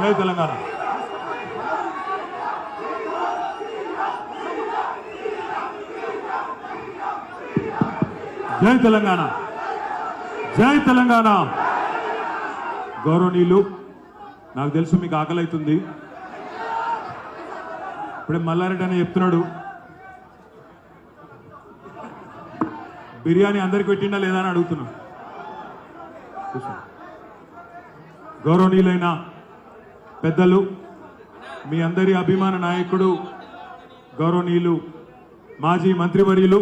జై తెలంగాణ. జై తెలంగాణ. జై తెలంగాణ. గౌరవనీయులు నాకు తెలుసు మీకు ఆకలి అవుతుంది ఇప్పుడే మల్లారెడ్డి అని చెప్తున్నాడు. బిర్యానీ అందరికి పెట్టిండా లేదా అని అడుగుతున్నా. గౌరవనీయులైన పెద్దలు మీ అందరి అభిమాన నాయకుడు గౌరవనీయులు మాజీ మంత్రివర్యులు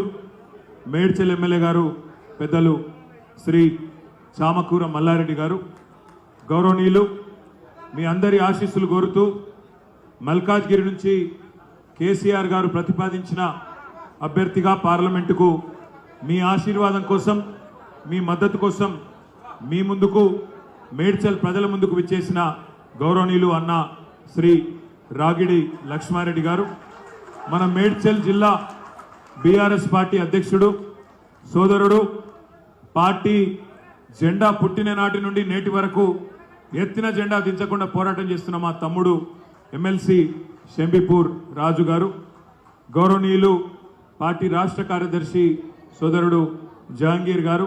మేడ్చల్ ఎమ్మెల్యే గారు పెద్దలు శ్రీ చామకూర మల్లారెడ్డి గారు గౌరవనీయులు మీ అందరి ఆశీస్సులు కోరుతూ మల్కాజ్గిరి నుంచి కేసీఆర్ గారు ప్రతిపాదించిన అభ్యర్థిగా పార్లమెంటుకు మీ ఆశీర్వాదం కోసం మీ మద్దతు కోసం మీ ముందుకు మేడ్చల్ ప్రజల ముందుకు విచ్చేసిన గౌరవనీయులు అన్న శ్రీ రాగిడి లక్ష్మారెడ్డి గారు మన మేడ్చల్ జిల్లా బీఆర్ఎస్ పార్టీ అధ్యక్షుడు సోదరుడు పార్టీ జెండా పుట్టిన నాటి నుండి నేటి వరకు ఎత్తిన జెండా దించకుండా పోరాటం చేస్తున్న మా తమ్ముడు ఎమ్మెల్సీ షంబిపూర్ రాజు గారు గౌరవనీయులు పార్టీ రాష్ట్ర కార్యదర్శి సోదరుడు జహాంగీర్ గారు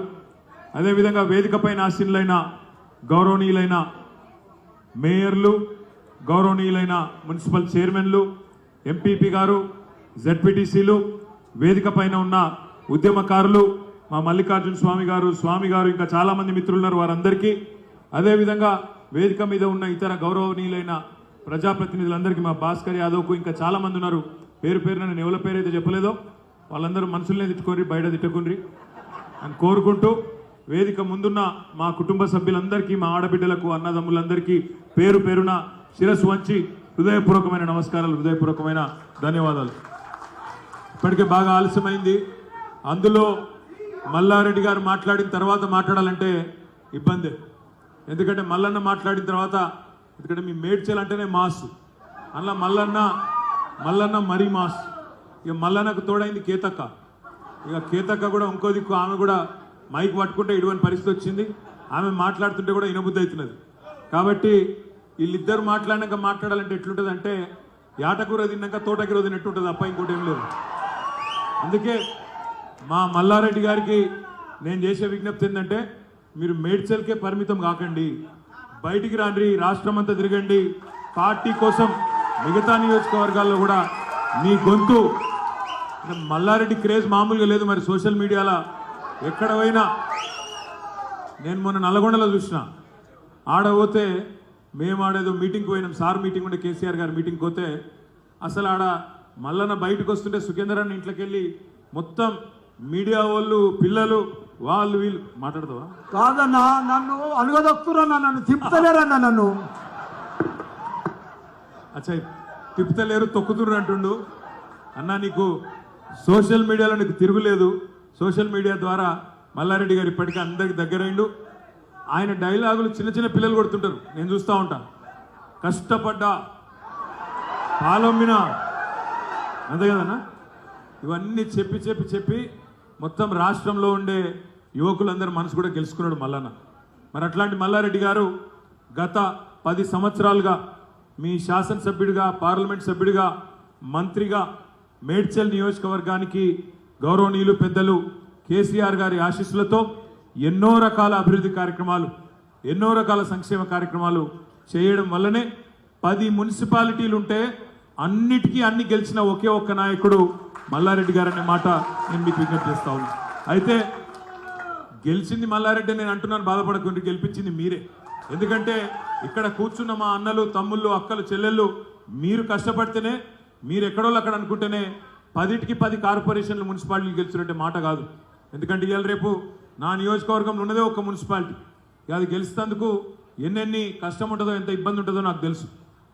అదేవిధంగా వేదికపైన ఆసీనులైన గౌరవనీయులైన మేయర్లు గౌరవనీయులైన మున్సిపల్ చైర్మన్లు ఎంపీపీ గారు జెడ్పీటీసీలు వేదిక పైన ఉన్న ఉద్యమకారులు మా మల్లికార్జున స్వామి గారు స్వామి గారు ఇంకా చాలా మంది మిత్రులు ఉన్నారు వారందరికీ. అదేవిధంగా వేదిక మీద ఉన్న ఇతర గౌరవనీయులైన ప్రజాప్రతినిధులందరికీ మా భాస్కర్ యాదవ్కు ఇంకా చాలామంది ఉన్నారు. పేరు పేరున నేను ఎవరి పేరు అయితే చెప్పలేదో వాళ్ళందరూ మనుషులనే తిట్టుకోండి బయట తిట్టుకుని అని కోరుకుంటూ వేదిక ముందున్న మా కుటుంబ సభ్యులందరికీ మా ఆడబిడ్డలకు అన్నదమ్ములందరికీ పేరు పేరున శిరస్సు వంచి హృదయపూర్వకమైన నమస్కారాలు హృదయపూర్వకమైన ధన్యవాదాలు. ఇప్పటికే బాగా ఆలస్యమైంది. అందులో మల్లారెడ్డి గారు మాట్లాడిన తర్వాత మాట్లాడాలంటే ఇబ్బంది. ఎందుకంటే మల్లన్న మాట్లాడిన తర్వాత ఎందుకంటే మీ మేడ్చల్ అంటేనే మాస్. అందులో మల్లన్న మల్లన్న మరీ మాస్. ఇక మల్లన్నకు తోడైంది కేతక్క. ఇక కేతక్క కూడా ఇంకో దిక్కు ఆమె కూడా మైక్ పట్టుకుంటే ఇటువంటి పరిస్థితి వచ్చింది. ఆమె మాట్లాడుతుంటే కూడా ఇనబుద్ధి అవుతున్నది. కాబట్టి వీళ్ళిద్దరు మాట్లాడినాక మాట్లాడాలంటే ఎట్లుంటుంది అంటే యాటకూర తిన్నాక తోటకూర తిన్నట్టు ఉంటుంది అప్ప ఇంకోటి ఏం లేదు. అందుకే మా మల్లారెడ్డి గారికి నేను చేసే విజ్ఞప్తి ఏంటంటే మీరు మేడ్చల్కే పరిమితం కాకండి. బయటికి రాండి రాష్ట్రం అంతా తిరగండి. పార్టీ కోసం మిగతా నియోజకవర్గాల్లో కూడా మీ గొంతు. మల్లారెడ్డి క్రేజ్ మామూలుగా లేదు మరి సోషల్ మీడియాలో. ఎక్కడ పోయినా నేను మొన్న నల్గొండలో చూసిన. ఆడపోతే మేము ఆడేదో మీటింగ్కి పోయినాం. సార్ మీటింగ్ ఉండే కేసీఆర్ గారు మీటింగ్కి పోతే అసలు ఆడ మల్లన్న బయటకు వస్తుంటే సుఖేందర్ అన్న ఇంట్లోకి వెళ్ళి మొత్తం మీడియా వాళ్ళు పిల్లలు వాళ్ళు వీళ్ళు మాట్లాడతావా? కాదన్నా నన్ను అనుగదొక్కురన్నా నన్ను తిప్పుతలేరన్నా నన్ను? అచ్చా తిప్పుతలేరు తొక్కుతుర్రు అంటుండు. అన్న నీకు సోషల్ మీడియాలో నీకు తిరుగులేదు. సోషల్ మీడియా ద్వారా మల్లారెడ్డి గారు ఇప్పటికీ అందరికి దగ్గరైండు. ఆయన డైలాగులు చిన్న చిన్న పిల్లలు కొడుతుంటారు. నేను చూస్తూ ఉంటా. కష్టపడ్డా. పాలమ్మిన. అంతే కదన్నా ఇవన్నీ చెప్పి చెప్పి చెప్పి మొత్తం రాష్ట్రంలో ఉండే యువకులందరూ మనసు కూడా గెలుచుకున్నాడు మల్లన్న. మరి అట్లాంటి మల్లారెడ్డి గారు గత పది సంవత్సరాలుగా మీ శాసనసభ్యుడిగా పార్లమెంట్ సభ్యుడిగా మంత్రిగా మేడ్చల్ నియోజకవర్గానికి గౌరవనీయులు పెద్దలు కేసీఆర్ గారి ఆశీస్సులతో ఎన్నో రకాల అభివృద్ధి కార్యక్రమాలు ఎన్నో రకాల సంక్షేమ కార్యక్రమాలు చేయడం వల్లనే పది మున్సిపాలిటీలు ఉంటే అన్నిటికీ అన్ని గెలిచిన ఒకే ఒక్క నాయకుడు మల్లారెడ్డి గారు అనే మాట నేను మీకు విజ్ఞప్తి చేస్తా ఉన్నాను అయితే గెలిచింది మల్లారెడ్డి నేను అంటున్నాను బాధపడకుండా గెలిపించింది మీరే. ఎందుకంటే ఇక్కడ కూర్చున్న మా అన్నలు తమ్ముళ్ళు అక్కలు చెల్లెళ్ళు మీరు కష్టపడితేనే మీరు ఎక్కడోళ్ళు అక్కడ అనుకుంటేనే పదిటికి పది కార్పొరేషన్లు మున్సిపాలిటీలు గెలిచినట్టే మాట కాదు. ఎందుకంటే ఇవాళ రేపు నా నియోజకవర్గంలో ఉన్నదే ఒక మున్సిపాలిటీ. అది గెలిచినందుకు ఎన్నెన్ని కష్టం ఉంటుందో ఎంత ఇబ్బంది ఉంటుందో నాకు తెలుసు.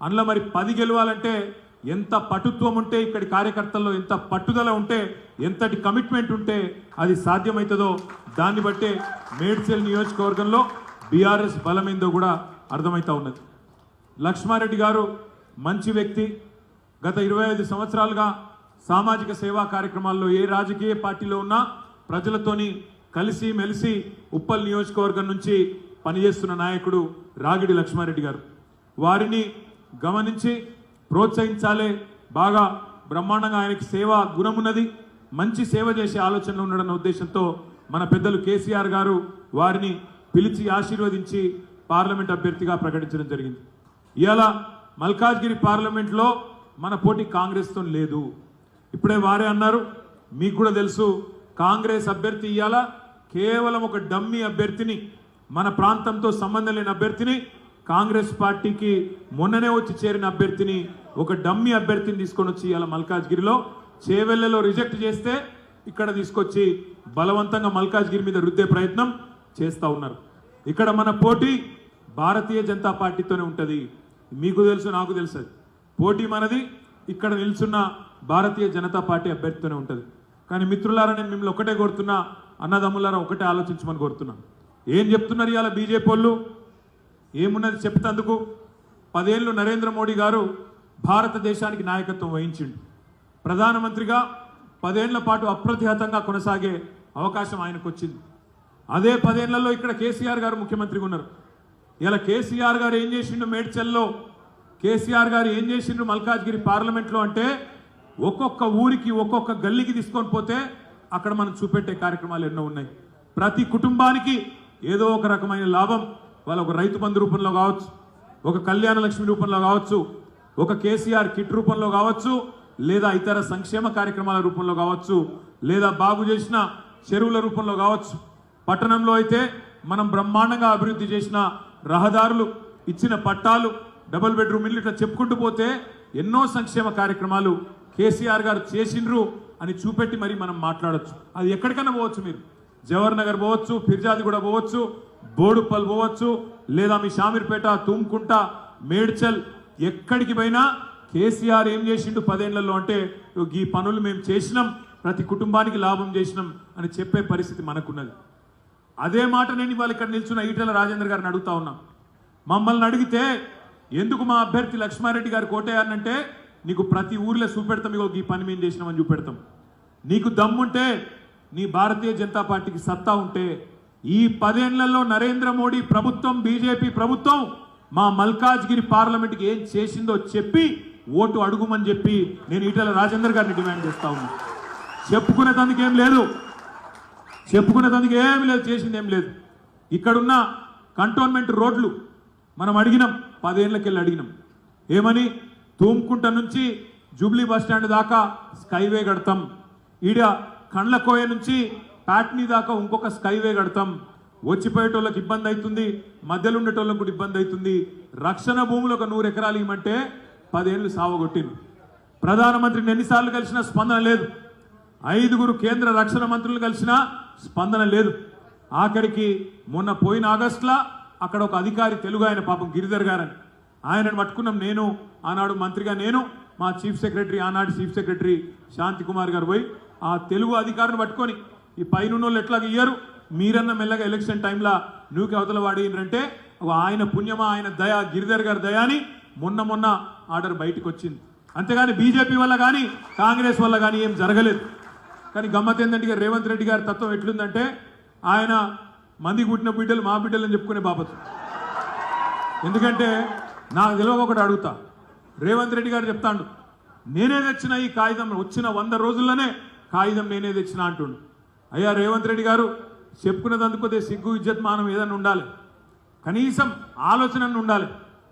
అందులో మరి పది గెలవాలంటే ఎంత పటుత్వం ఉంటే ఇక్కడి కార్యకర్తల్లో ఎంత పట్టుదల ఉంటే ఎంతటి కమిట్మెంట్ ఉంటే అది సాధ్యమవుతుందో దాన్ని బట్టే మేడ్చల్ నియోజకవర్గంలో బీఆర్ఎస్ బలమైందో కూడా అర్థమవుతా ఉన్నది. లక్ష్మారెడ్డి గారు మంచి వ్యక్తి. గత ఇరవై ఐదు సంవత్సరాలుగా సామాజిక సేవా కార్యక్రమాల్లో ఏ రాజకీయ పార్టీలో ఉన్నా ప్రజలతోని కలిసి మెలిసి ఉప్పల్ నియోజకవర్గం నుంచి పనిచేస్తున్న నాయకుడు రాగిడి లక్ష్మారెడ్డి గారు. వారిని గమనించి ప్రోత్సహించాలే. బాగా బ్రహ్మాండంగా ఆయనకి సేవ గుణమున్నది. మంచి సేవ చేసే ఆలోచనలు ఉండడన్న ఉద్దేశంతో మన పెద్దలు కేసీఆర్ గారు వారిని పిలిచి ఆశీర్వదించి పార్లమెంట్ అభ్యర్థిగా ప్రకటించడం జరిగింది. ఇలా మల్కాజ్గిరి పార్లమెంట్లో మన పోటీ కాంగ్రెస్తో లేదు. ఇప్పుడే వారే అన్నారు. మీకు కూడా తెలుసు కాంగ్రెస్ అభ్యర్థి ఇవాళ కేవలం ఒక డమ్మీ అభ్యర్థిని మన ప్రాంతంతో సంబంధం లేని అభ్యర్థిని కాంగ్రెస్ పార్టీకి మొన్ననే వచ్చి చేరిన అభ్యర్థిని ఒక డమ్మీ అభ్యర్థిని తీసుకొని వచ్చి ఇలా మల్కాజ్గిరిలో చేవెళ్ళలో రిజెక్ట్ చేస్తే ఇక్కడ తీసుకొచ్చి బలవంతంగా మల్కాజ్గిరి మీద రుద్దే ప్రయత్నం చేస్తూ ఉన్నారు. ఇక్కడ మన పోటీ భారతీయ జనతా పార్టీతోనే ఉంటుంది. మీకు తెలుసు నాకు తెలుసు పోటీ మనది ఇక్కడ నిల్చున్న భారతీయ జనతా పార్టీ అభ్యర్థితోనే ఉంటుంది. కానీ మిత్రులారా నేను మిమ్మల్ని ఒకటే కోరుతున్నా అన్నదమ్ములారా ఒకటే ఆలోచించమని కోరుతున్నా ఏం చెప్తున్నారు ఇవాళ బీజేపీ వాళ్ళు? ఏమున్నది చెప్తందుకు పదేళ్ళు నరేంద్ర మోడీ గారు భారతదేశానికి నాయకత్వం వహించిండు. ప్రధానమంత్రిగా పదేళ్ళ పాటు అప్రతిహతంగా కొనసాగే అవకాశం ఆయనకు వచ్చింది అదే పదేళ్ళలో ఇక్కడ కేసీఆర్ గారు ముఖ్యమంత్రిగా ఉన్నారు. ఇలా కేసీఆర్ గారు ఏం చేసిండు మేడ్చల్లో? కేసీఆర్ గారు ఏం చేసిండ్రు మల్కాజ్గిరి పార్లమెంట్లో అంటే ఒక్కొక్క ఊరికి ఒక్కొక్క గల్లీకి తీసుకొని పోతే అక్కడ మనం చూపెట్టే కార్యక్రమాలు ఎన్నో ఉన్నాయి. ప్రతి కుటుంబానికి ఏదో ఒక రకమైన లాభం. వాళ్ళ ఒక రైతు బంధు రూపంలో కావచ్చు ఒక కళ్యాణ లక్ష్మి రూపంలో కావచ్చు ఒక కేసీఆర్ కిట్ రూపంలో కావచ్చు లేదా ఇతర సంక్షేమ కార్యక్రమాల రూపంలో కావచ్చు లేదా బాగు చేసిన చెరువుల రూపంలో కావచ్చు. పట్టణంలో అయితే మనం బ్రహ్మాండంగా అభివృద్ధి చేసిన రహదారులు ఇచ్చిన పట్టాలు డబుల్ బెడ్రూమ్ ఇల్లు ఇట్లా చెప్పుకుంటూ పోతే ఎన్నో సంక్షేమ కార్యక్రమాలు కేసీఆర్ గారు చేసిండ్రు. అని చూపెట్టి మరి మనం మాట్లాడొచ్చు. అది ఎక్కడికైనా పోవచ్చు మీరు. జవహర్ నగర్ పోవచ్చు ఫిర్జాది కూడా పోవచ్చు బోడుపల్ పోవచ్చు లేదా మీ షామీర్పేట తుమ్కుంట మేడ్చల్ ఎక్కడికి పోయినా కేసీఆర్ ఏం చేసిండు పదేళ్ళలో అంటే ఈ పనులు మేము చేసినాం ప్రతి కుటుంబానికి లాభం చేసినాం అని చెప్పే పరిస్థితి మనకున్నది. అదే మాట నేను ఇవాళ ఇక్కడ నిల్చున్న ఈటల రాజేంద్ర గారిని అడుగుతా ఉన్నా. మమ్మల్ని అడిగితే ఎందుకు మా అభ్యర్థి లక్ష్మారెడ్డి గారు కోటేయాలంటే నీకు ప్రతి ఊర్లో చూపెడతాం ఇగో ఈ పని మేము చేసినామని చూపెడతాం. నీకు దమ్ముంటే నీ భారతీయ జనతా పార్టీకి సత్తా ఉంటే ఈ పదేళ్ళలో నరేంద్ర మోడీ ప్రభుత్వం బీజేపీ ప్రభుత్వం మా మల్కాజ్గిరి పార్లమెంట్కి ఏం చేసిందో చెప్పి ఓటు అడుగుమని చెప్పి నేను ఈటల రాజేందర్ గారిని డిమాండ్ చేస్తా ఉన్నా. చెప్పుకునేందుకు ఏం లేదు. చెప్పుకునేందుకు ఏమి లేదు చేసింది ఏం లేదు. ఇక్కడున్న కంటోన్మెంట్ రోడ్లు మనం అడిగినాం పదేళ్ళకెళ్ళి అడిగినాం. ఏమని? తూమ్కుంట నుంచి జూబ్లీ బస్ స్టాండ్ దాకా స్కైవే కడతాం. ఈడ కండ్లకోయ నుంచి ప్యాట్నీ దాకా ఇంకొక స్కైవే కడతాం. వచ్చిపోయేటోళ్ళకి ఇబ్బంది అవుతుంది మధ్యలో ఉండేటోళ్ళకి కూడా ఇబ్బంది అవుతుంది రక్షణ భూములు ఒక నూరు ఎకరాలు ఇవ్వమంటే పదేళ్ళు సావగొట్టింది ప్రధానమంత్రిని ఎన్నిసార్లు కలిసినా స్పందన లేదు. ఐదుగురు కేంద్ర రక్షణ మంత్రులు కలిసినా స్పందన లేదు. ఆఖరికి మొన్న పోయిన ఆగస్టులో అక్కడ ఒక అధికారి తెలుగు ఆయన పాపం గిరిధర్ గారని. ఆయనను పట్టుకున్నాం నేను ఆనాడు మంత్రిగా నేను మా చీఫ్ సెక్రటరీ ఆనాడు చీఫ్ సెక్రటరీ శాంతి కుమార్ గారు పోయి ఆ తెలుగు అధికారులు పట్టుకొని ఈ పైన వాళ్ళు ఎట్లాగ ఇయ్యరు? మీరన్న మెల్లగా ఎలక్షన్ టైంలో నువ్వుకి అవతల వాడినంటే ఆయన పుణ్యమా ఆయన దయా గిరిధర్ గారి దయాని మొన్న మొన్న ఆర్డర్ బయటకు వచ్చింది అంతేగాని బీజేపీ వల్ల కానీ కాంగ్రెస్ వల్ల కానీ ఏం జరగలేదు. కానీ గమ్మత్ ఏంటంటే రేవంత్ రెడ్డి గారి తత్వం ఎట్లుందంటే ఆయన మంది పుట్టిన బిడ్డలు మా బిడ్డలు అని చెప్పుకునే బాపతు. ఎందుకంటే నాకు తెలియక ఒకటి అడుగుతా. రేవంత్ రెడ్డి గారు చెప్తాడు నేనే తెచ్చిన ఈ కాగితం వచ్చిన వంద రోజుల్లోనే కాగితం నేనే తెచ్చిన అంటుండు. అయ్యా రేవంత్ రెడ్డి గారు చెప్పుకునేందుకు సిగ్గు ఇజ్జత్ మానం ఏదైనా ఉండాలి. కనీసం ఆలోచన ఉండాలి.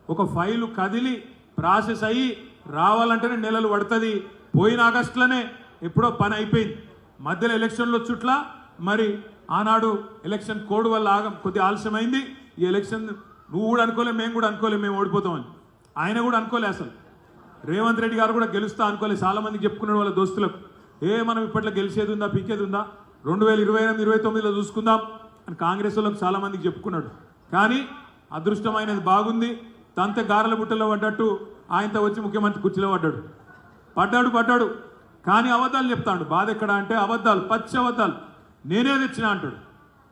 ఒక ఫైలు కదిలి ప్రాసెస్ అయ్యి రావాలంటేనే నెలలు పడుతుంది. పోయిన ఆగస్టులోనే ఎప్పుడో పని అయిపోయింది. మధ్యలో ఎలక్షన్లో చుట్ల మరి ఆనాడు ఎలక్షన్ కోడ్ వల్ల ఆగం కొద్ది ఆలస్యమైంది. ఈ ఎలక్షన్ నువ్వు కూడా అనుకోలే మేము కూడా అనుకోలే మేము ఓడిపోతామని. ఆయన కూడా అనుకోలే అసలు. రేవంత్ రెడ్డి గారు కూడా గెలుస్తా అనుకోలే. చాలా మందికి చెప్పుకున్నాడు వాళ్ళ దోస్తులకు. ఏ మనం ఇప్పట్లో గెలిచేది ఉందా పీకేది ఉందా? రెండు వేల ఇరవై ఎనిమిది ఇరవై తొమ్మిదిలో చూసుకుందాం అని కాంగ్రెస్ వాళ్ళకి చాలా మందికి చెప్పుకున్నాడు. కానీ అదృష్టమైనది బాగుంది. తంత గారెల బుట్టలో పడ్డట్టు ఆయనతో వచ్చి ముఖ్యమంత్రి కుర్చీలో పడ్డాడు. పడ్డాడు పడ్డాడు. కానీ అబద్ధాలు చెప్తాడు. బాధ ఎక్కడ అంటే అబద్ధాలు పచ్చి అబద్ధాలు. నేనే తెచ్చిన అంటాడు.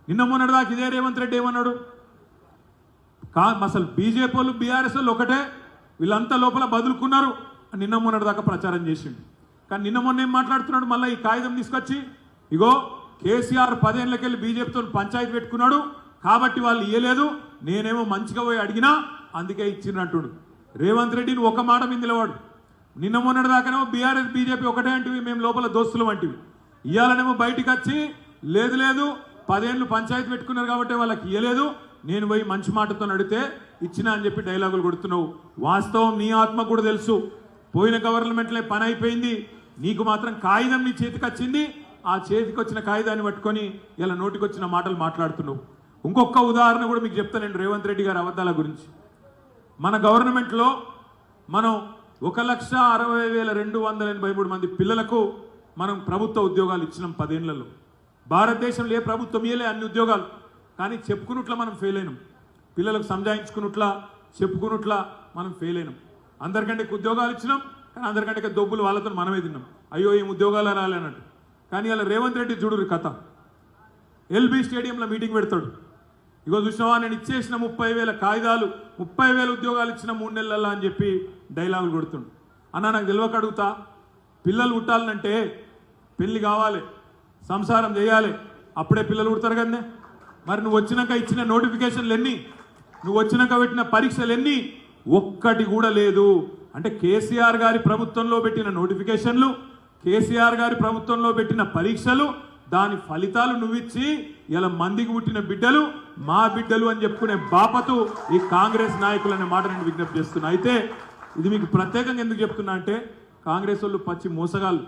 నిన్న మొన్నటిదాకా ఇదే రేవంత్ రెడ్డి ఏమన్నాడు? కా అసలు బీజేపీ వాళ్ళు బీఆర్ఎస్ వాళ్ళు ఒకటే. వీళ్ళంతా లోపల బదులుకున్నారు. అని నిన్న మొన్నటి దాకా ప్రచారం చేసిండు. కానీ నిన్న మొన్న ఏం మాట్లాడుతున్నాడు? మళ్ళీ ఈ కాగితం తీసుకొచ్చి ఇగో కేసీఆర్ పదేళ్ళకెళ్ళి బీజేపీతో పంచాయతీ పెట్టుకున్నాడు. కాబట్టి వాళ్ళు ఇయ్యలేదు. నేనేమో మంచిగా పోయి అడిగినా అందుకే ఇచ్చినట్టుడు రేవంత్ రెడ్డిని ఒక మాట మీద నిలవాడు నిన్న మొన్నటి దాకానేమో బీఆర్ఎస్ బీజేపీ ఒకటే అంటివి మేము లోపల దోస్తులు వంటివి ఇవ్వాలనేమో బయటికి వచ్చి లేదు లేదు పదేళ్ళు పంచాయతీ పెట్టుకున్నారు కాబట్టి వాళ్ళకి ఇయ్యలేదు. నేను పోయి మంచి మాటతో నడితే ఇచ్చినా అని చెప్పి డైలాగులు కొడుతున్నావు. వాస్తవం నీ ఆత్మ కూడా తెలుసు. పోయిన గవర్నమెంట్లే పని అయిపోయింది. నీకు మాత్రం కాగితం నీ చేతికి వచ్చింది. ఆ చేతికి వచ్చిన కాగితాన్ని పట్టుకొని ఇలా నోటికొచ్చిన మాటలు మాట్లాడుతున్నావు. ఇంకొక ఉదాహరణ కూడా మీకు చెప్తాను నేను రేవంత్ రెడ్డి గారి అబద్ధాల గురించి. మన గవర్నమెంట్లో మనం ఒక లక్ష అరవై వేల రెండు వందల ఎనభై మూడు మంది పిల్లలకు మనం ప్రభుత్వ ఉద్యోగాలు ఇచ్చినాం పదేళ్ళలో. భారతదేశంలో ఏ ప్రభుత్వం ఇయ్యలే అన్ని ఉద్యోగాలు. కానీ చెప్పుకున్నట్లా మనం ఫెయిల్ అయినాం. పిల్లలకు సంజాయించుకున్నట్లా చెప్పుకున్నట్లా మనం ఫెయిల్ అయినాం. అందరికంటే ఉద్యోగాలు ఇచ్చినాం కానీ అందరికంటే దొబ్బులు వాళ్ళతో మనమే తిన్నాం. అయ్యో ఏం ఉద్యోగాలు రాలేనట్టు కానీ అలా రేవంత్ రెడ్డి చూడురు కథ. ఎల్బీ స్టేడియంలో మీటింగ్ పెడతాడు. ఇగో చూసినావా? నేను ఇచ్చేసిన ముప్పై వేల కాగితాలు ముప్పై వేల ఉద్యోగాలు ఇచ్చిన మూడు నెలల్లో అని చెప్పి డైలాగులు కొడుతుండు. అన్న నాకు తెలియక అడుగుతా. పిల్లలు పుట్టాలంటే పెళ్ళి కావాలి సంసారం చేయాలి. అప్పుడే పిల్లలు పుడతారు కదనే. మరి నువ్వు వచ్చినాక ఇచ్చిన నోటిఫికేషన్లు ఎన్ని? నువ్వు వచ్చినాక పెట్టిన పరీక్షలు ఎన్ని? ఒక్కటి కూడా లేదు. అంటే కేసీఆర్ గారి ప్రభుత్వంలో పెట్టిన నోటిఫికేషన్లు కేసీఆర్ గారి ప్రభుత్వంలో పెట్టిన పరీక్షలు దాని ఫలితాలు నువ్విచ్చి ఇలా మందికి పుట్టిన బిడ్డలు మా బిడ్డలు అని చెప్పుకునే బాపతు ఈ కాంగ్రెస్ నాయకులు అనే మాట నేను విజ్ఞప్తి చేస్తున్నా. అయితే ఇది మీకు ప్రత్యేకంగా ఎందుకు చెప్తున్నా అంటే కాంగ్రెస్ వాళ్ళు పచ్చి మోసగాళ్ళు.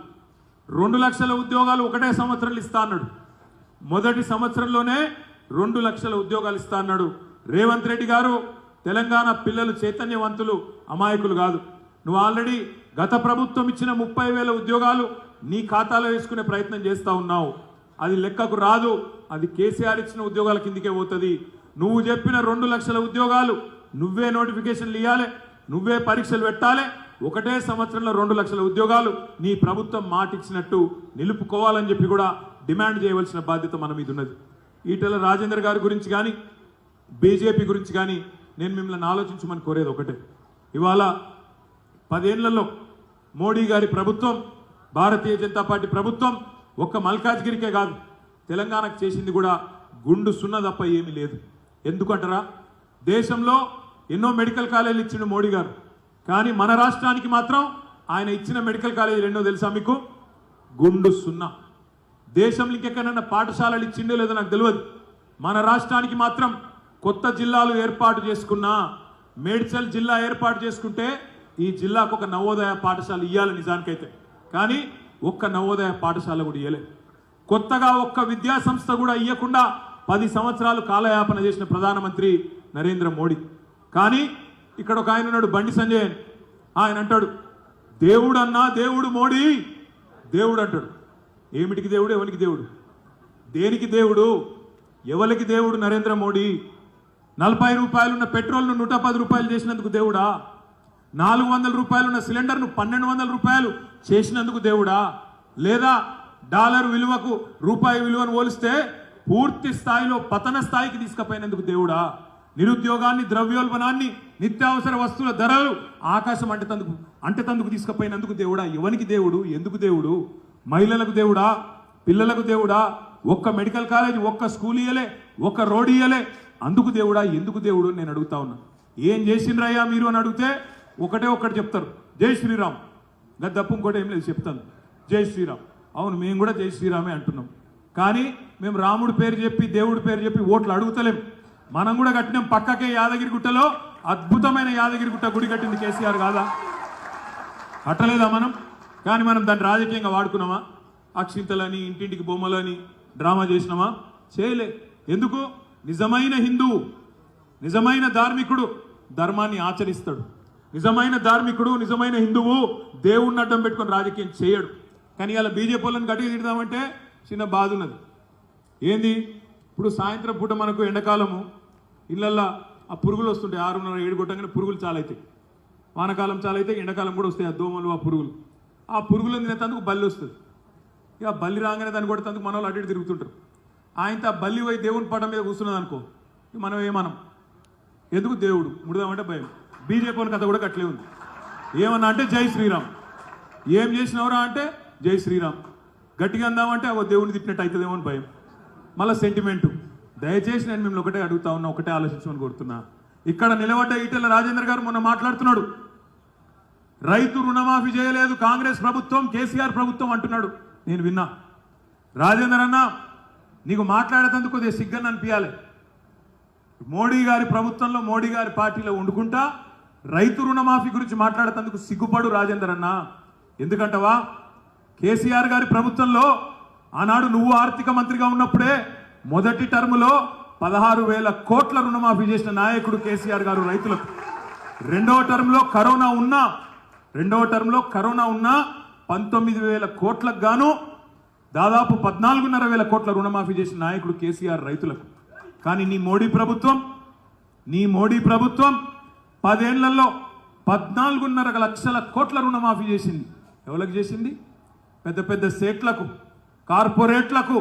రెండు లక్షల ఉద్యోగాలు ఒకటే సంవత్సరంలో ఇస్తా అన్నాడు. మొదటి సంవత్సరంలోనే రెండు లక్షల ఉద్యోగాలు ఇస్తా అన్నాడు. రేవంత్ రెడ్డి గారు తెలంగాణ పిల్లలు చైతన్యవంతులు అమాయకులు కాదు. నువ్వు ఆల్రెడీ గత ప్రభుత్వం ఇచ్చిన ముప్పై వేల ఉద్యోగాలు నీ ఖాతాలో వేసుకునే ప్రయత్నం చేస్తా ఉన్నావు. అది లెక్కకు రాదు. అది కేసీఆర్ ఇచ్చిన ఉద్యోగాల కిందికే పోతుంది. నువ్వు చెప్పిన రెండు లక్షల ఉద్యోగాలు నువ్వే నోటిఫికేషన్లు ఇవ్వాలి నువ్వే పరీక్షలు పెట్టాలి. ఒకటే సంవత్సరంలో రెండు లక్షల ఉద్యోగాలు నీ ప్రభుత్వం మాటిచ్చినట్టు నిలుపుకోవాలని చెప్పి కూడా డిమాండ్ చేయవలసిన బాధ్యత మన మీద ఉన్నది. ఈటల రాజేందర్ గారి గురించి కానీ బీజేపీ గురించి కానీ నేను మిమ్మల్ని ఆలోచించమని కోరేది ఒకటే. ఇవాళ పదేళ్ళలో మోడీ గారి ప్రభుత్వం భారతీయ జనతా పార్టీ ప్రభుత్వం ఒక్క మల్కాజ్గిరికే కాదు తెలంగాణకు చేసింది కూడా గుండు సున్న తప్ప ఏమీ లేదు. ఎందుకంటారా? దేశంలో ఎన్నో మెడికల్ కాలేజీలు ఇచ్చిండు మోడీ గారు. కానీ మన రాష్ట్రానికి మాత్రం ఆయన ఇచ్చిన మెడికల్ కాలేజీలు ఎన్నో తెలుసా మీకు? గుండు సున్నా. దేశంలో ఇంకెక్కడైనా పాఠశాలలు ఇచ్చిండో లేదో నాకు తెలియదు. మన రాష్ట్రానికి మాత్రం కొత్త జిల్లాలు ఏర్పాటు చేసుకున్నా మేడ్చల్ జిల్లా ఏర్పాటు చేసుకుంటే ఈ జిల్లాకు ఒక నవోదయ పాఠశాల ఇవ్వాలి నిజానికైతే. కానీ ఒక్క నవోదయ పాఠశాల కూడా ఇవ్వలే కొత్తగా ఒక్క విద్యా సంస్థ కూడా ఇవ్వకుండా పది సంవత్సరాలు కాలయాపన చేసిన ప్రధానమంత్రి నరేంద్ర మోడీ. కానీ ఇక్కడ ఒక ఆయన ఉన్నాడు బండి సంజయ్ ఆయన అంటాడు దేవుడు అన్నా దేవుడు మోడీ దేవుడు అంటాడు. ఏమిటికి దేవుడు ఎవరికి దేవుడు? దేనికి దేవుడు? ఎవరికి దేవుడు నరేంద్ర మోడీ? నలభై రూపాయలున్న పెట్రోల్ను నూట పది రూపాయలు చేసినందుకు దేవుడా? నాలుగు వందల రూపాయలున్న సిలిండర్ను పన్నెండు వందల రూపాయలు చేసినందుకు దేవుడా? లేదా డాలర్ విలువకు రూపాయి విలువను పోలిస్తే పూర్తి స్థాయిలో పతన స్థాయికి తీసుకుపోయినందుకు దేవుడా? నిరుద్యోగాన్ని ద్రవ్యోల్బణాన్ని నిత్యావసర వస్తువుల ధరలు ఆకాశం అంటేతందుకు అంటేతందుకు తీసుకుపోయినందుకు దేవుడా? ఎవనికి దేవుడు? ఎందుకు దేవుడు? మహిళలకు దేవుడా పిల్లలకు దేవుడా ఒక్క మెడికల్ కాలేజ్ ఒక్క స్కూల్ ఇయ్యలే ఒక్క రోడ్ ఇయ్యలే. అందుకు దేవుడా ఎందుకు దేవుడు నేను అడుగుతా ఉన్నా. ఏం చేసిండ్రయ్యా మీరు అని అడిగితే ఒకటే ఒక్కటి చెప్తారు. జై శ్రీరామ్. గది తప్పు ఇంకోటి ఏం లేదు చెప్తాను. జై శ్రీరామ్. అవును మేము కూడా జై శ్రీరామే అంటున్నాం. కానీ మేము రాముడి పేరు చెప్పి దేవుడి పేరు చెప్పి ఓట్లు అడుగుతలేం. మనం కూడా కట్టినాం పక్కకే యాదగిరి గుట్టలో. అద్భుతమైన యాదగిరి గుట్ట గుడి కట్టింది కేసీఆర్ కాదా? కట్టలేదా మనం? కానీ మనం దాన్ని రాజకీయంగా వాడుకున్నామా? అక్షింతలని ఇంటింటికి బొమ్మలని డ్రామా చేసినామా? చేయలే. ఎందుకు? నిజమైన హిందువు నిజమైన ధార్మికుడు ధర్మాన్ని ఆచరిస్తాడు. నిజమైన ధార్మికుడు నిజమైన హిందువు దేవుణ్ణి అడ్డం పెట్టుకొని రాజకీయం చేయడు. కానీ ఇలా బీజేపీ వాళ్ళని గట్టిగా తిడదామంటే చిన్న బాధ ఉన్నది ఏంది? ఇప్పుడు సాయంత్రం పూట మనకు ఎండాకాలము. ఇళ్ళల్లో ఆ పురుగులు వస్తుంటాయి. ఆరున్నర ఏడు కొట్టంగానే పురుగులు చాలా అవుతాయి వానకాలం చాలా అయితే ఎండాకాలం కూడా వస్తాయి. ఆ దోమలు ఆ పురుగులు. ఆ పురుగులను తినేటందుకు బల్లి వస్తుంది. ఇక బల్లి రాగానే దాన్ని కొట్టేందుకు మన వాళ్ళు అటు ఇటు తిరుగుతుంటారు. ఆయనతో ఆ బల్లి పోయి దేవుని పటం మీద కూర్చున్నది అనుకో మనం ఏమనం? ఎందుకు దేవుడు? ముడదామంటే భయం. బీజేపీ కథ కూడా కట్లే ఉంది. ఏమన్నా అంటే జై శ్రీరామ్. ఏం చేసినవరా అంటే జై శ్రీరామ్. గట్టిగా అందామంటే ఒక దేవుని తిప్పినట్టు అవుతుందేమో అని భయం. మళ్ళీ సెంటిమెంటు దయచేసి నేను మిమ్మల్ని ఒకటే అడుగుతా ఉన్నా ఒకటే ఆలోచించమని కోరుతున్నా. ఇక్కడ నిలబడ్డ ఈటెల రాజేంద్ర గారు మొన్న మాట్లాడుతున్నాడు. రైతు రుణమాఫీ చేయలేదు కాంగ్రెస్ ప్రభుత్వం కేసీఆర్ ప్రభుత్వం అంటున్నాడు. నేను విన్నా. రాజేందర్ అన్న నీకు మాట్లాడేటందుకు కొద్దిగా సిగ్గన్ అనిపించాలి మోడీ గారి ప్రభుత్వంలో మోడీ గారి పార్టీలో వండుకుంటా రైతు రుణమాఫీ గురించి మాట్లాడేటందుకు సిగ్గుపడు రాజేందర్ అన్న. ఎందుకంటవా? కేసీఆర్ గారి ప్రభుత్వంలో ఆనాడు నువ్వు ఆర్థిక మంత్రిగా ఉన్నప్పుడే మొదటి టర్ములో పదహారు వేల కోట్ల రుణమాఫీ చేసిన నాయకుడు కేసీఆర్ గారు రైతులకు. రెండవ టర్మ్లో కరోనా ఉన్నా రెండవ టర్మ్లో కరోనా ఉన్నా పంతొమ్మిది వేల కోట్లకు గాను దాదాపు పద్నాలుగున్నర వేల కోట్ల రుణమాఫీ చేసిన నాయకుడు కేసీఆర్ రైతులకు. కానీ నీ మోడీ ప్రభుత్వం నీ మోడీ ప్రభుత్వం పదేళ్ళలో పద్నాలుగున్నర లక్షల కోట్ల రుణమాఫీ చేసింది. ఎవరికి చేసింది? పెద్ద పెద్ద సేట్లకు కార్పొరేట్లకు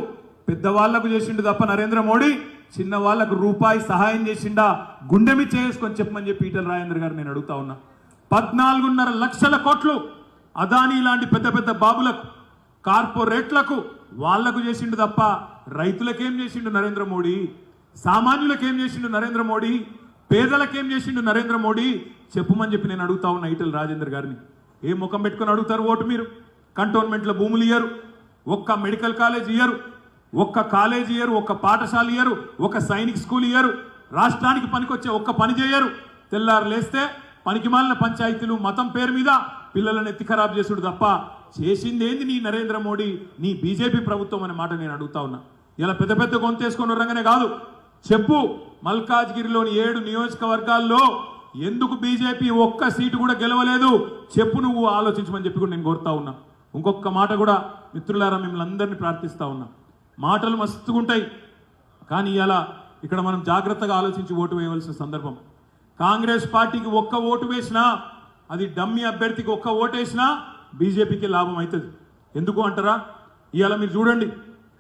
పెద్దవాళ్ళకు చేసిండు తప్ప నరేంద్ర మోడీ చిన్న వాళ్ళకు రూపాయి సహాయం చేసిండా? గుండెమి చేసుకొని చెప్పమని చెప్పి ఈటల రాజేంద్ర గారు నేను అడుగుతా ఉన్నా. పద్నాలుగున్నర లక్షల కోట్లు అదానీ లాంటి పెద్ద పెద్ద బాబులకు కార్పొరేట్లకు వాళ్ళకు చేసిండు తప్ప రైతులకేం చేసిండు నరేంద్ర మోడీ? సామాన్యులకేం చేసిండు నరేంద్ర మోడీ? పేదలకేం చేసిండు నరేంద్ర మోడీ? చెప్పుమని చెప్పి నేను అడుగుతా ఉన్నా ఈటల రాజేందర్ గారిని. ఏ ముఖం పెట్టుకొని అడుగుతారు ఓటు మీరు? కంటోన్మెంట్లో భూములు ఇయ్యరు ఒక్క మెడికల్ కాలేజ్ ఇయ్యరు ఒక్క కాలేజ్ ఇయ్యరు ఒక్క పాఠశాల ఇయ్యరు ఒక సైనిక్ స్కూల్ ఇయ్యరు రాష్ట్రానికి పనికొచ్చే ఒక్క పని చేయరు. తెల్లారు లేస్తే పనికిమాలిన పంచాయతీలు మతం పేరు మీద పిల్లలను ఎత్తి ఖరాబ్ చేసుడు తప్ప చేసిందేంది నీ నరేంద్ర మోడీ నీ బీజేపీ ప్రభుత్వం అనే మాట నేను అడుగుతా ఉన్నా. ఇలా పెద్ద పెద్ద గొంతేసుకుని రంగనే కాదు. చెప్పు మల్కాజ్గిరిలోని ఏడు నియోజకవర్గాల్లో ఎందుకు బీజేపీ ఒక్క సీటు కూడా గెలవలేదు? చెప్పు నువ్వు ఆలోచించమని చెప్పి కూడా నేను కోరుతా ఉన్నా. ఇంకొక మాట కూడా మిత్రులారా మిమ్మల్ని అందరినీ ప్రార్థిస్తా ఉన్నా. మాటలు మస్తుగుంటాయి. కానీ ఇలా ఇక్కడ మనం జాగ్రత్తగా ఆలోచించి ఓటు వేయవలసిన సందర్భం. కాంగ్రెస్ పార్టీకి ఒక్క ఓటు వేసినా అది డమ్మీ అభ్యర్థికి ఒక్క ఓటు వేసినా బీజేపీకి లాభం అవుతుంది ఎందుకు అంటారా? ఇవాళ మీరు చూడండి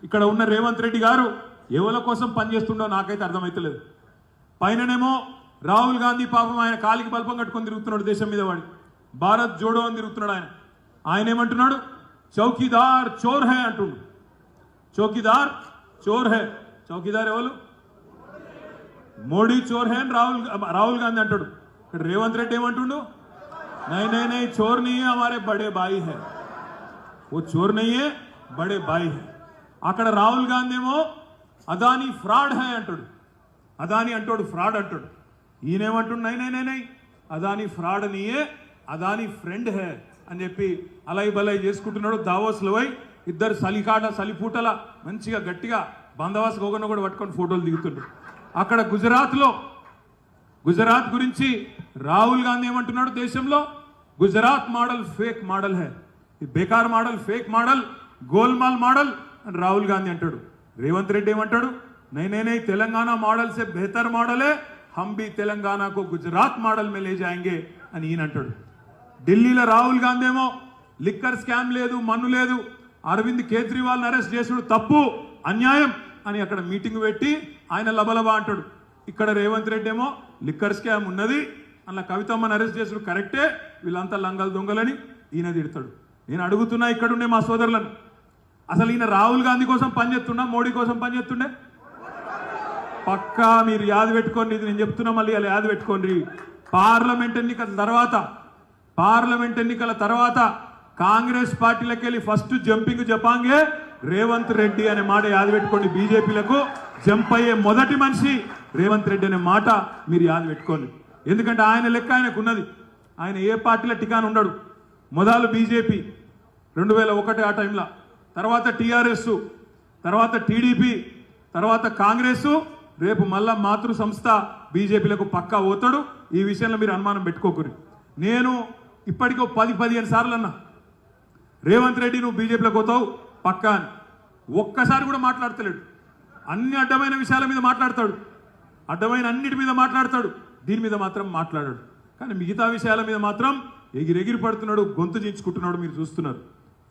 ఇక్కడ ఉన్న రేవంత్ రెడ్డి గారు ఎవరి కోసం పనిచేస్తుండో నాకైతే అర్థమైతలేదు. పైననేమో రాహుల్ గాంధీ పాపం ఆయన కాలికి బల్పం కట్టుకొని తిరుగుతున్నాడు దేశం మీద వాడు. భారత్ జోడో అని తిరుగుతున్నాడు ఆయన. ఆయన ఏమంటున్నాడు చౌకీదార్ చోర్ హే అంటుండు. చౌకీదార్ చోర్ హే. చౌకీదార్ ఎవరు? మోడీ చోర్ హ్యాన్ రాహుల్ రాహుల్ గాంధీ అంటాడు. ఇక్కడ రేవంత్ రెడ్డి ఏమంటుండు? నై నై నై చోర్ నయ్యే అమారే బడే బాయి హే. ఓ చోర్ నయ్యే బడే బాయి హే. అక్కడ రాహుల్ గాంధీ ఏమో అదాని ఫ్రాడ్ హే అంటాడు. అదాని అంటాడు ఫ్రాడ్ అంటాడు. ఈయనేమంటుండు? నై నై నై నై అదాని ఫ్రాడ్ నీయే అదాని ఫ్రెండ్ హే అని చెప్పి అలై బలై చేసుకుంటున్నాడు దావోస్లో పోయి ఇద్దరు సలికాట సలిపూటల మంచిగా గట్టిగా బందవాస్ గోగన్న కూడా పట్టుకొని ఫోటోలు దిగుతుండ్రు. అక్కడ గుజరాత్లో గుజరాత్ గురించి రాహుల్ గాంధీ ఏమంటున్నాడు దేశంలో? గుజరాత్ మోడల్ ఫేక్ మోడల్ హై. ఈ బేకార్ మోడల్ ఫేక్ మోడల్ గోల్మాల్ మోడల్ అని రాహుల్ గాంధీ అంటాడు. రేవంత్ రెడ్డి ఏమంటాడు? నై తెలంగాణ మోడల్ సే బెహతర్ మోడలే హై హమ్ గుజరాత్ మోడల్ మే లే అని ఈయన అంటాడు. ఢిల్లీలో రాహుల్ గాంధీ ఏమో లిక్కర్ స్కామ్ లేదు మన్ను లేదు అరవింద్ కేజ్రీవాల్ని అరెస్ట్ చేసుడు తప్పు అన్యాయం అని అక్కడ మీటింగ్ పెట్టి ఆయన లబలబా అంటాడు. ఇక్కడ రేవంత్ రెడ్డి ఏమో లిక్కర్ స్కామ్ ఉన్నది అన్న కవితమ్మని అరెస్ట్ చేసుడు కరెక్టే. వీళ్ళంతా లంగలు దొంగలని ఈయన తిడతాడు. నేను అడుగుతున్నా ఇక్కడ ఉండే మా సోదరులను. అసలు ఈయన రాహుల్ గాంధీ కోసం పనిచేస్తున్నా మోడీ కోసం పనిచేస్తుండే పక్కా మీరు యాది పెట్టుకోండి ఇది నేను చెప్తున్నా మళ్ళీ అలా యాది పెట్టుకోండి. పార్లమెంట్ ఎన్నికల తర్వాత పార్లమెంట్ ఎన్నికల తర్వాత కాంగ్రెస్ పార్టీలకు వెళ్ళి ఫస్ట్ జంపింగ్ జపాంగే రేవంత్ రెడ్డి అనే మాట యాది పెట్టుకోండి బీజేపీలకు. జంప్ అయ్యే మొదటి మనిషి రేవంత్ రెడ్డి అనే మాట మీరు యాది పెట్టుకోండి. ఎందుకంటే ఆయన లెక్క ఆయనకు ఉన్నది. ఆయన ఏ పార్టీలో టికాన్ ఉండడు. మొదలు బీజేపీ రెండు వేల ఒకటి ఆ టైంలో. తర్వాత టీఆర్ఎస్ తర్వాత టీడీపీ తర్వాత కాంగ్రెస్. రేపు మళ్ళా మాతృ సంస్థ బీజేపీలకు పక్కా పోతాడు. ఈ విషయంలో మీరు అనుమానం పెట్టుకోకూరి నేను ఇప్పటికో పది పదిహేను సార్లు అన్నా. రేవంత్ రెడ్డి నువ్వు బీజేపీలోకి పోతావు. పక్కా ఒక్కసారి కూడా మాట్లాడతలేడు. అన్ని అడ్డమైన విషయాల మీద మాట్లాడతాడు. అడ్డమైన అన్నిటి మీద మాట్లాడతాడు. దీని మీద మాత్రం మాట్లాడాడు. కానీ మిగతా విషయాల మీద మాత్రం ఎగిరెగిరి పడుతున్నాడు గొంతు చించుకుంటున్నాడు మీరు చూస్తున్నారు.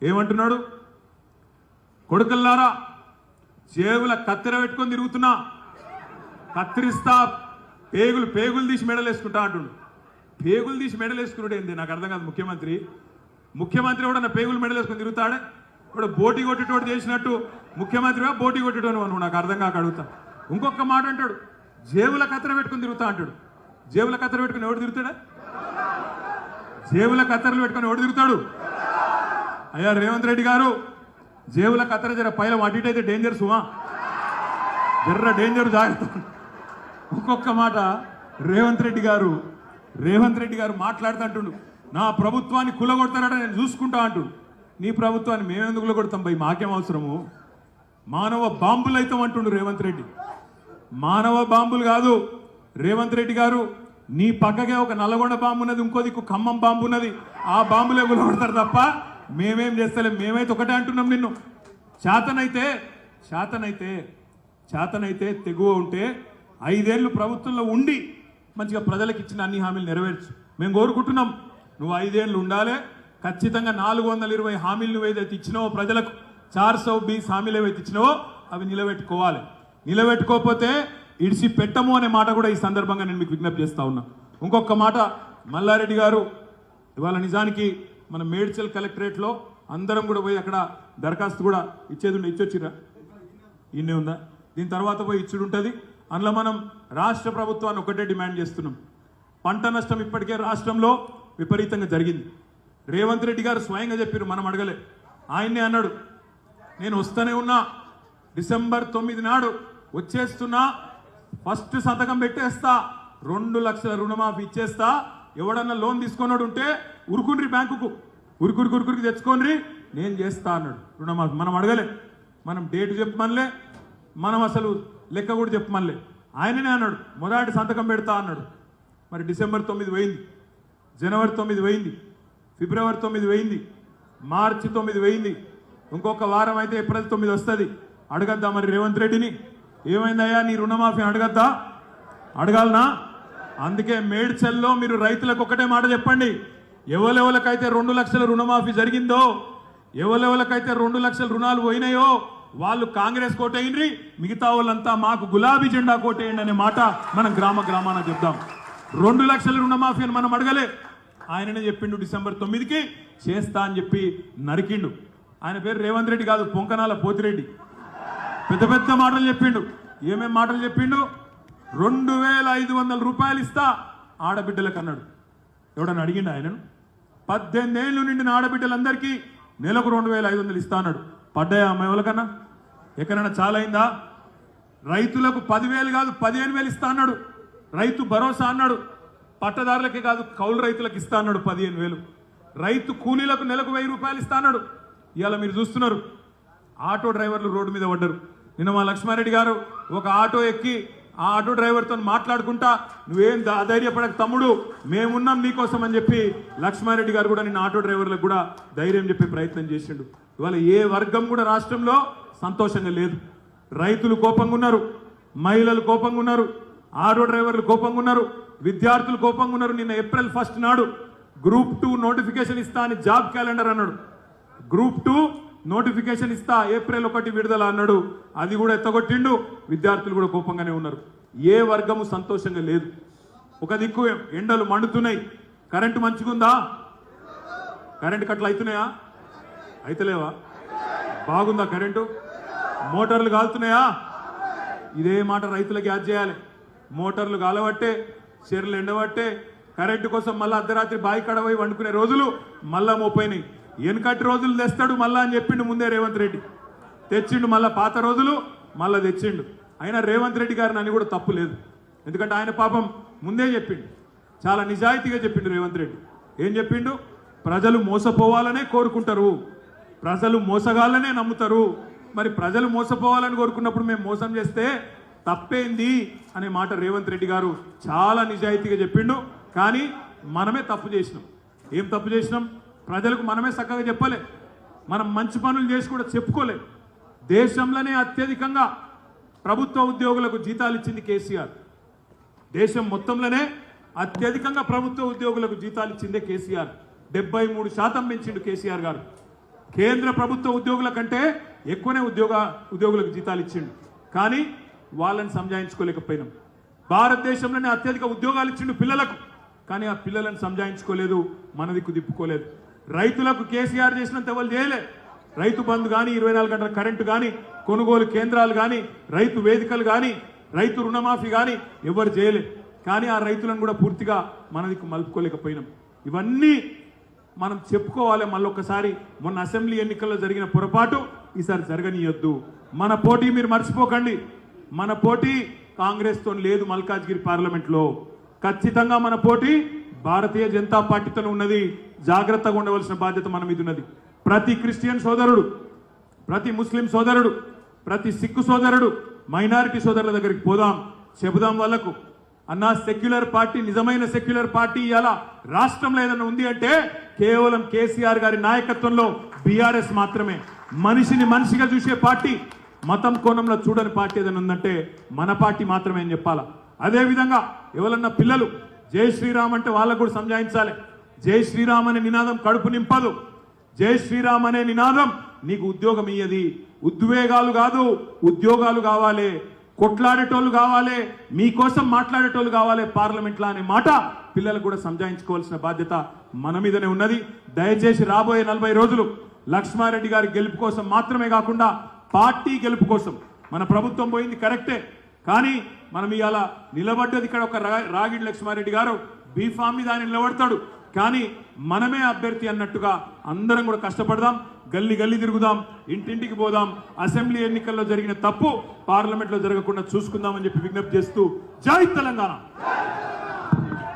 ఏమంటున్నాడు? కొడుకల్లారా జేబుల కత్తెర పెట్టుకొని తిరుగుతున్నా. కత్తిరిస్తా పేగులు పేగులు తీసి మెడలేసుకుంటా అంటుండు. పేగులు తీసి మెడలేసుకున్నాడు ఏంది? నాకు అర్థం కాదు ముఖ్యమంత్రి. ముఖ్యమంత్రి కూడా నా పేగులు మెడలేసుకొని తిరుగుతాడే? ఇప్పుడు బోటి కొట్టేటోడు చేసినట్టు ముఖ్యమంత్రిగా బోటి కొట్టేటోను నువ్వు నాకు అర్థం కాక అడుగుతా. ఇంకొక మాట అంటాడు జేబుల కత్తెర పెట్టుకొని తిరుగుతా అంటాడు. జేబుల కత్తెర పెట్టుకుని ఎవడు తిరుగుతాడా? జేబుల కత్తెరలు పెట్టుకుని ఎవడు తిరుగుతాడు? అయ్యా రేవంత్ రెడ్డి గారు జేబుల కత్తెర జర పైల అటు ఇటు అయితే డేంజర్ సుమా. జర్ర డేంజర్ జాగ్రత్త. ఒక్కొక్క మాట రేవంత్ రెడ్డి గారు రేవంత్ రెడ్డి గారు మాట్లాడుతుంటుండు నా ప్రభుత్వాన్ని కులగొడతారట నేను చూసుకుంటా అంటుండు. నీ ప్రభుత్వాన్ని మేమెందుకులో కొడతాం భయ్? మాకేం అవసరము? మానవ బాంబులు అవుతాం అంటుండు రేవంత్ రెడ్డి. మానవ బాంబులు కాదు రేవంత్ రెడ్డి గారు నీ పక్కకే ఒక నల్లగొండ బాంబు ఉన్నది ఇంకో దిక్కు ఖమ్మం బాంబు ఉన్నది. ఆ బాంబులే గులబడతారు తప్ప మేమేం చేస్తలేం. మేమైతే ఒకటే అంటున్నాం నిన్ను. చేతనైతే చేతనైతే చేతనైతే తెగువ ఉంటే ఐదేళ్ళు ప్రభుత్వంలో ఉండి మంచిగా ప్రజలకు ఇచ్చిన అన్ని హామీలు నెరవేర్చు. మేము కోరుకుంటున్నాం. నువ్వు ఐదేళ్ళు ఉండాలి ఖచ్చితంగా నాలుగు వందల ఇరవై హామీలు నువ్వు ఏదైతే ఇచ్చినావో ప్రజలకు చార్ సౌ బీస్ హామీలు ఏవైతే ఇచ్చినావో అవి నిలబెట్టుకోవాలి. నిలబెట్టుకోకపోతే ఇడిసి పెట్టము అనే మాట కూడా ఈ సందర్భంగా నేను మీకు విజ్ఞప్తి చేస్తా ఉన్నా. ఇంకొక మాట మల్లారెడ్డి గారు ఇవాళ నిజానికి మన మేడ్చల్ కలెక్టరేట్లో అందరం కూడా పోయి అక్కడ దరఖాస్తు కూడా ఇచ్చేది ఉండే ఇచ్చొచ్చిరా ఇన్నే ఉందా? దీని తర్వాత పోయి ఇచ్చుడు ఉంటుంది అందులో మనం రాష్ట్ర ప్రభుత్వాన్ని ఒకటే డిమాండ్ చేస్తున్నాం. పంట నష్టం ఇప్పటికే రాష్ట్రంలో విపరీతంగా జరిగింది. రేవంత్ రెడ్డి గారు స్వయంగా చెప్పారు మనం అడగలే. ఆయన్నే అన్నాడు నేను వస్తూనే ఉన్నా డిసెంబర్ తొమ్మిది నాడు వచ్చేస్తున్నా ఫస్ట్ సంతకం పెట్టేస్తా రెండు లక్షల రుణమాఫీ ఇచ్చేస్తా ఎవడన్నా లోన్ తీసుకున్నాడు ఉంటే ఉరుకుండ్రి బ్యాంకుకు. ఉరుకురికి ఉరుకురికి తెచ్చుకోండి నేను చేస్తా అన్నాడు. రుణమాఫీ మనం అడగలే. మనం డేట్ చెప్పమనిలే మనం అసలు లెక్క కూడా చెప్పమనిలే. ఆయననే అన్నాడు మొదటి సంతకం పెడతా అన్నాడు. మరి డిసెంబర్ తొమ్మిది పోయింది జనవరి తొమ్మిది పోయింది. ఫిబ్రవరి తొమ్మిది వేయింది. మార్చి తొమ్మిది వేయింది. ఇంకొక వారం అయితే ఏప్రిల్ తొమ్మిది వస్తుంది. అడగద్దా మరి రేవంత్ రెడ్డిని? ఏమైందయ్యా నీ రుణమాఫీ అడగద్దా? అడగాలనా? అందుకే మేడ్చల్లో మీరు రైతులకు ఒకటే మాట చెప్పండి. ఎవరెవరికైతే రెండు లక్షల రుణమాఫీ జరిగిందో ఎవరెవరికైతే రెండు లక్షల రుణాలు పోయినాయో వాళ్ళు కాంగ్రెస్ కోటేయండి మిగతా వాళ్ళంతా మాకు గులాబీ జెండా కోటేయండి అనే మాట మనం గ్రామ గ్రామాన చెప్దాం. రెండు లక్షల రుణమాఫీ అని మనం అడగలే. ఆయననే చెప్పిండు డిసెంబర్ తొమ్మిదికి చేస్తా అని చెప్పి నరికిండు. ఆయన పేరు రేవంత్ రెడ్డి కాదు పొంకనాల పోతిరెడ్డి. పెద్ద పెద్ద మాటలు చెప్పిండు. ఏమేం మాటలు చెప్పిండు? రెండు వేల ఐదు వందల రూపాయలు ఇస్తా ఆడబిడ్డలకు అన్నాడు. ఎవడన్నా అడిగిండు ఆయనను? పద్దెనిమిది ఏళ్ళు నిండిన ఆడబిడ్డలందరికీ నెలకు రెండు వేల ఐదు వందలు ఇస్తా అన్నాడు. పడ్డాయా అమ్మాయి వాళ్ళకన్నా ఎక్కడైనా చాలా అయిందా రైతులకు పదివేలు కాదు పదిహేను వేలు ఇస్తా అన్నాడు. రైతు భరోసా అన్నాడు. పట్టదారులకే కాదు కౌలు రైతులకు ఇస్తాన్నాడు పదిహేను వేలు. రైతు కూలీలకు నెలకు వెయ్యి రూపాయలు ఇస్తాన్నాడు ఇవాళ మీరు చూస్తున్నారు ఆటో డ్రైవర్లు రోడ్డు మీద పడ్డారు. నిన్న మా లక్ష్మారెడ్డి గారు ఒక ఆటో ఎక్కి ఆ ఆటో డ్రైవర్తో మాట్లాడుకుంటా నువ్వేం దా- తమ్ముడు మేమున్నాం నీకోసం అని చెప్పి లక్ష్మారెడ్డి గారు కూడా నిన్న ఆటో డ్రైవర్లకు కూడా ధైర్యం చెప్పే ప్రయత్నం చేసిండు. ఇవాళ ఏ వర్గం కూడా రాష్ట్రంలో సంతోషంగా లేదు. రైతులు కోపంగా ఉన్నారు మహిళలు కోపంగా ఉన్నారు ఆటో డ్రైవర్లు కోపంగా ఉన్నారు. విద్యార్థులు కోపంగా ఉన్నారు. నిన్న ఏప్రిల్ ఫస్ట్ నాడు గ్రూప్ టూ నోటిఫికేషన్ ఇస్తా అని జాబ్ క్యాలెండర్ అన్నాడు. గ్రూప్ టూ నోటిఫికేషన్ ఇస్తా ఏప్రిల్ ఒకటి విడుదల అన్నాడు. అది కూడా ఎత్తగొట్టిండు. విద్యార్థులు కూడా కోపంగానే ఉన్నారు. ఏ వర్గము సంతోషంగా లేదు. ఒక దిక్కు ఎండలు మండుతున్నాయి. కరెంటు మంచిగుందా? కరెంటు కట్లు అవుతున్నాయా అయితలేవా? బాగుందా కరెంటు? మోటార్లు కాలుతున్నాయా? ఇదే మాట రైతులకు యాద్ చేయాలి. మోటార్లు కాలబట్టే చీరలు ఎండబట్టే కరెంటు కోసం మళ్ళీ అర్ధరాత్రి బావి కడవై వండుకునే రోజులు మళ్ళా మోపోయినాయి వెనకటి రోజులు తెస్తాడు మళ్ళా అని చెప్పిండు ముందే రేవంత్ రెడ్డి. తెచ్చిండు మళ్ళీ పాత రోజులు మళ్ళా తెచ్చిండు. అయినా రేవంత్ రెడ్డి గారిని అని కూడా తప్పు లేదు. ఎందుకంటే ఆయన పాపం ముందే చెప్పిండు. చాలా నిజాయితీగా చెప్పిండు రేవంత్ రెడ్డి. ఏం చెప్పిండు? ప్రజలు మోసపోవాలనే కోరుకుంటారు. ప్రజలు మోసగాళ్ళనే నమ్ముతారు. మరి ప్రజలు మోసపోవాలని కోరుకున్నప్పుడు మేము మోసం చేస్తే తప్పేంది అనే మాట రేవంత్ రెడ్డి గారు చాలా నిజాయితీగా చెప్పిండు. కానీ మనమే తప్పు చేసినాం. ఏం తప్పు చేసినాం? ప్రజలకు మనమే చక్కగా చెప్పలే. మనం మంచి పనులు చేసి కూడా చెప్పుకోలే. దేశంలోనే అత్యధికంగా ప్రభుత్వ ఉద్యోగులకు జీతాలు ఇచ్చింది కేసీఆర్. దేశం మొత్తంలోనే అత్యధికంగా ప్రభుత్వ ఉద్యోగులకు జీతాలు ఇచ్చిందే కేసీఆర్. డెబ్బై మూడు శాతం పెంచిండు కేసీఆర్ గారు. కేంద్ర ప్రభుత్వ ఉద్యోగుల కంటే ఎక్కువనే ఉద్యోగ ఉద్యోగులకు జీతాలు ఇచ్చిండు. కానీ వాళ్ళని సంజాయించుకోలేకపోయినాం. భారతదేశంలోనే అత్యధిక ఉద్యోగాలు ఇచ్చిండు పిల్లలకు. కానీ ఆ పిల్లలను సంజాయించుకోలేదు మన దిక్కు తిప్పుకోలేదు. రైతులకు కేసీఆర్ చేసినంత ఎవరు చేయలే. రైతు బంధు కానీ ఇరవై నాలుగు గంటల కరెంటు కానీ కొనుగోలు కేంద్రాలు కానీ రైతు వేదికలు కానీ రైతు రుణమాఫీ కానీ ఎవరు చేయలే. కానీ ఆ రైతులను కూడా పూర్తిగా మనదికి మలుపుకోలేకపోయినాం. ఇవన్నీ మనం చెప్పుకోవాలి మళ్ళొక్కసారి. మొన్న అసెంబ్లీ ఎన్నికల్లో జరిగిన పొరపాటు ఈసారి జరగనీయొద్దు. మన పోటీ మీరు మర్చిపోకండి. మన పోటీ కాంగ్రెస్తో లేదు మల్కాజ్గిరి పార్లమెంట్లో. ఖచ్చితంగా మన పోటీ భారతీయ జనతా పార్టీతో ఉన్నది. జాగ్రత్తగా ఉండవలసిన బాధ్యత మన మీద ఉన్నది. ప్రతి క్రిస్టియన్ సోదరుడు ప్రతి ముస్లిం సోదరుడు ప్రతి సిక్కు సోదరుడు మైనారిటీ సోదరుల దగ్గరికి పోదాం. చెబుదాం వాళ్ళకు అన్న సెక్యులర్ పార్టీ నిజమైన సెక్యులర్ పార్టీ ఇలా రాష్ట్రంలో ఏదైనా ఉంది అంటే కేవలం కేసీఆర్ గారి నాయకత్వంలో బీఆర్ఎస్ మాత్రమే. మనిషిని మనిషిగా చూసే పార్టీ మతం కోణంలో చూడని పార్టీ ఏదైనా ఉందంటే మన పార్టీ మాత్రమే అని చెప్పాలా? అదేవిధంగా ఎవరన్నా పిల్లలు జై శ్రీరామ్ అంటే వాళ్ళకు కూడా సంజాయించాలి. జై శ్రీరామ్ అనే నినాదం కడుపు నింపదు. జై శ్రీరామ్ అనే నినాదం నీకు ఉద్యోగం ఇయ్యది. ఉద్వేగాలు కాదు ఉద్యోగాలు కావాలి. కొట్లాడేటోళ్ళు కావాలి. మీకోసం మాట్లాడేటోళ్ళు కావాలి. పార్లమెంట్లో అనే మాట పిల్లలకు కూడా సంజాయించుకోవాల్సిన బాధ్యత మన మీదనే ఉన్నది. దయచేసి రాబోయే నలభై రోజులు లక్ష్మారెడ్డి గారి గెలుపు కోసం మాత్రమే కాకుండా పార్టీ గెలుపు కోసం. మన ప్రభుత్వం పోయింది కరెక్టే. కానీ మనం ఇవాళ నిలబడ్డది ఇక్కడ ఒక రా- రాగిడి లక్ష్మారెడ్డి గారు బీఫామ్ మీద ఆయన నిలబడతాడు. కానీ మనమే అభ్యర్థి అన్నట్టుగా అందరం కూడా కష్టపడదాం గల్లీ గల్లీ తిరుగుదాం ఇంటింటికి పోదాం అసెంబ్లీ ఎన్నికల్లో జరిగిన తప్పు పార్లమెంట్లో జరగకుండా చూసుకుందామని చెప్పి విజ్ఞప్తి చేస్తూ జై తెలంగాణ!